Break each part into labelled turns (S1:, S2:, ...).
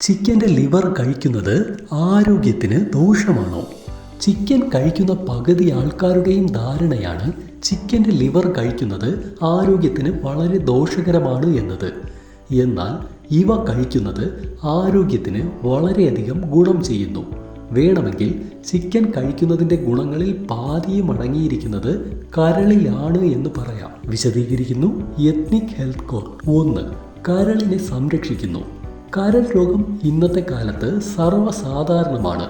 S1: ചിക്കന്റെ ലിവർ കഴിക്കുന്നത് ആരോഗ്യത്തിന് ദോഷമാണോ? ചിക്കൻ കഴിക്കുന്ന പകുതി ആൾക്കാരുടെയും ധാരണയാണ് ചിക്കന്റെ ലിവർ കഴിക്കുന്നത് ആരോഗ്യത്തിന് വളരെ ദോഷകരമാണ് എന്നത്. എന്നാൽ ഇവ കഴിക്കുന്നത് ആരോഗ്യത്തിന് വളരെയധികം ഗുണം ചെയ്യുന്നു. വേണമെങ്കിൽ ചിക്കൻ കഴിക്കുന്നതിന്റെ ഗുണങ്ങളിൽ പാതിയും അടങ്ങിയിരിക്കുന്നത് കരളിലാണ് എന്ന് പറയാം. വിശദീകരിക്കുന്നു. Ethnic Health Court. ഒന്ന് കരളിനെ സംരക്ഷിക്കുന്നു. കരൾ രോഗം ഇന്നത്തെ കാലത്ത് സർവസാധാരണമാണ്.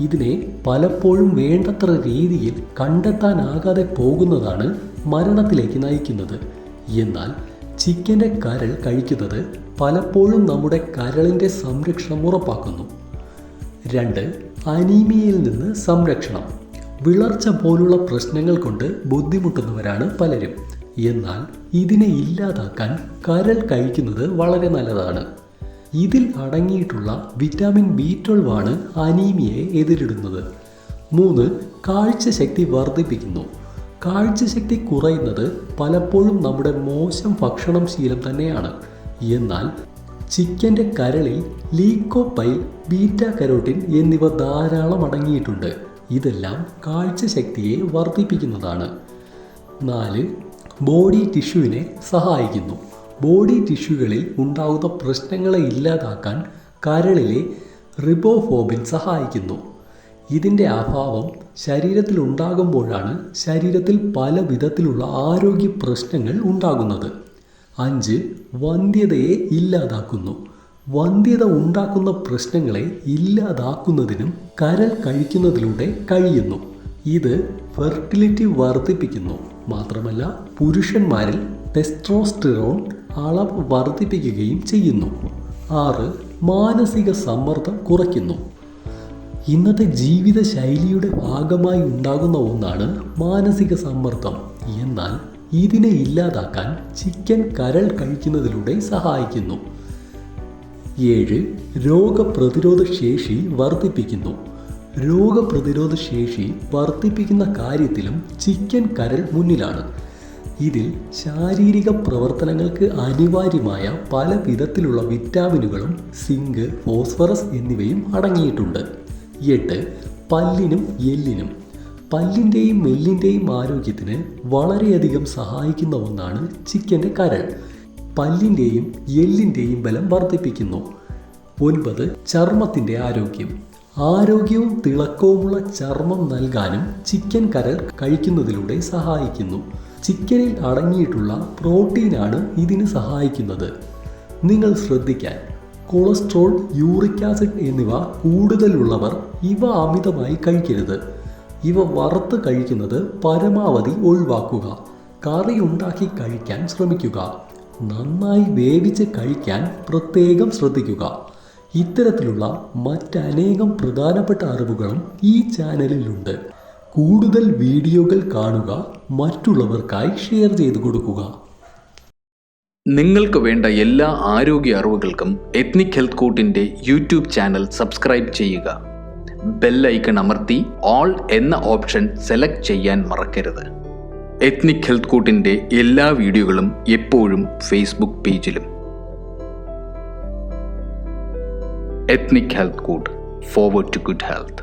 S1: ഇതിനെ പലപ്പോഴും വേണ്ടത്ര രീതിയിൽ കണ്ടെത്താനാകാതെ പോകുന്നതാണ് മരണത്തിലേക്ക് നയിക്കുന്നത്. എന്നാൽ ചിക്കന്റെ കരൾ കഴിക്കുന്നത് പലപ്പോഴും നമ്മുടെ കരളിന്റെ സംരക്ഷണം ഉറപ്പാക്കുന്നു. രണ്ട് അനീമിയയിൽ നിന്ന് സംരക്ഷണം. വിളർച്ച പോലുള്ള പ്രശ്നങ്ങൾ കൊണ്ട് ബുദ്ധിമുട്ടുന്നവരാണ് പലരും. എന്നാൽ ഇതിനെ ഇല്ലാതാക്കാൻ കരൾ കഴിക്കുന്നത് വളരെ നല്ലതാണ്. ഇതിൽ അടങ്ങിയിട്ടുള്ള വിറ്റാമിൻ ബി ട്വൽവ് ആണ് അനീമിയയെ എതിരിടുന്നത്. മൂന്ന് കാഴ്ചശക്തി വർദ്ധിപ്പിക്കുന്നു. കാഴ്ചശക്തി കുറയുന്നത് പലപ്പോഴും നമ്മുടെ മോശം ഭക്ഷണം ശീലം തന്നെയാണ്. എന്നാൽ ചിക്കന്റെ കരളിൽ ലീക്കോപ്പൈൽ ബീറ്റ കരോട്ടിൻ എന്നിവ ധാരാളം അടങ്ങിയിട്ടുണ്ട്. ഇതെല്ലാം കാഴ്ചശക്തിയെ വർദ്ധിപ്പിക്കുന്നതാണ്. നാല് ബോഡി ടിഷ്യൂവിനെ സഹായിക്കുന്നു. ബോഡി ടിഷ്യൂകളിൽ ഉണ്ടാകുന്ന പ്രശ്നങ്ങളെ ഇല്ലാതാക്കാൻ കരളിലെ റിബോഫോബിൻ സഹായിക്കുന്നു. ഇതിന്റെ അഭാവം ശരീരത്തിൽ ഉണ്ടാകുമ്പോഴാണ് ശരീരത്തിൽ പല വിധത്തിലുള്ള ആരോഗ്യ പ്രശ്നങ്ങൾ ഉണ്ടാകുന്നത്. അഞ്ച് വന്ധ്യതയെ ഇല്ലാതാക്കുന്നു. വന്ധ്യത ഉണ്ടാക്കുന്ന പ്രശ്നങ്ങളെ ഇല്ലാതാക്കുന്നതിനും കരൾ കഴിക്കുന്നതിലൂടെ കഴിയുന്നു. ഇത് ഫെർട്ടിലിറ്റി വർദ്ധിപ്പിക്കുന്നു. മാത്രമല്ല പുരുഷന്മാരിൽ ടെസ്ട്രോസ്റ്റിറോൺ അളവ് വർദ്ധിപ്പിക്കുകയും ചെയ്യുന്നു. ആറ് മാനസിക സമ്മർദ്ദം കുറയ്ക്കുന്നു. ഇന്നത്തെ ജീവിത ശൈലിയുടെ ഭാഗമായി ഉണ്ടാകുന്ന ഒന്നാണ് മാനസിക സമ്മർദ്ദം. എന്നാൽ ഇതിനെ ഇല്ലാതാക്കാൻ ചിക്കൻ കരൾ കഴിക്കുന്നതിലൂടെ സഹായിക്കുന്നു. ഏഴ് രോഗപ്രതിരോധ ശേഷി വർദ്ധിപ്പിക്കുന്നു. രോഗപ്രതിരോധ ശേഷി വർദ്ധിപ്പിക്കുന്ന കാര്യത്തിലും ചിക്കൻ കരൾ മുന്നിലാണ്. ഇതിൽ ശാരീരിക പ്രവർത്തനങ്ങൾക്ക് അനിവാര്യമായ പല വിധത്തിലുള്ള വിറ്റാമിനുകളും സിങ്ക് ഫോസ്ഫറസ് എന്നിവയും അടങ്ങിയിട്ടുണ്ട്. എട്ട്. പല്ലിനും എല്ലിനും. പല്ലിന്റെയും എല്ലിന്റെയും ആരോഗ്യത്തിന് വളരെയധികം സഹായിക്കുന്ന ഒന്നാണ് ചിക്കന്റെ കരൾ. പല്ലിന്റെയും എല്ലിന്റെയും ബലം വർദ്ധിപ്പിക്കുന്നു. ഒൻപത്. ചർമ്മത്തിന്റെ ആരോഗ്യം. ആരോഗ്യവും തിളക്കവുമുള്ള ചർമ്മം നൽകാനും ചിക്കൻ കരൾ കഴിക്കുന്നതിലൂടെ സഹായിക്കുന്നു. ചിക്കനിൽ അടങ്ങിയിട്ടുള്ള പ്രോട്ടീനാണ് ഇതിന് സഹായിക്കുന്നത്. നിങ്ങൾ ശ്രദ്ധിക്കാൻ കൊളസ്ട്രോൾ യൂറിക് ആസിഡ് എന്നിവ കൂടുതലുള്ളവർ ഇവ അമിതമായി കഴിക്കരുത്. ഇവ വറുത്ത് കഴിക്കുന്നത് പരമാവധി ഒഴിവാക്കുക കറി ഉണ്ടാക്കി കഴിക്കാൻ ശ്രമിക്കുക നന്നായി വേവിച്ച് കഴിക്കാൻ പ്രത്യേകം ശ്രദ്ധിക്കുക. ഇത്തരത്തിലുള്ള മറ്റനേകം പ്രധാനപ്പെട്ട അറിവുകളും ഈ ചാനലിലുണ്ട്. കൂടുതൽ വീഡിയോകൾ കാണുക മറ്റുള്ളവർക്കായി ഷെയർ ചെയ്തു കൊടുക്കുക.
S2: നിങ്ങൾക്ക് വേണ്ട എല്ലാ ആരോഗ്യ അറിവുകൾക്കും എത്നിക് ഹെൽത്ത് കോട്ടിന്റെ യൂട്യൂബ് ചാനൽ സബ്സ്ക്രൈബ് ചെയ്യുക. ബെല്ലൈക്കൺ അമർത്തി ഓൾ എന്ന ഓപ്ഷൻ സെലക്ട് ചെയ്യാൻ മറക്കരുത്. എത്നിക് ഹെൽത്ത് കോട്ടിന്റെ എല്ലാ വീഡിയോകളും എപ്പോഴും ഫേസ്ബുക്ക് പേജിലും Ethnic Health Court forward to good health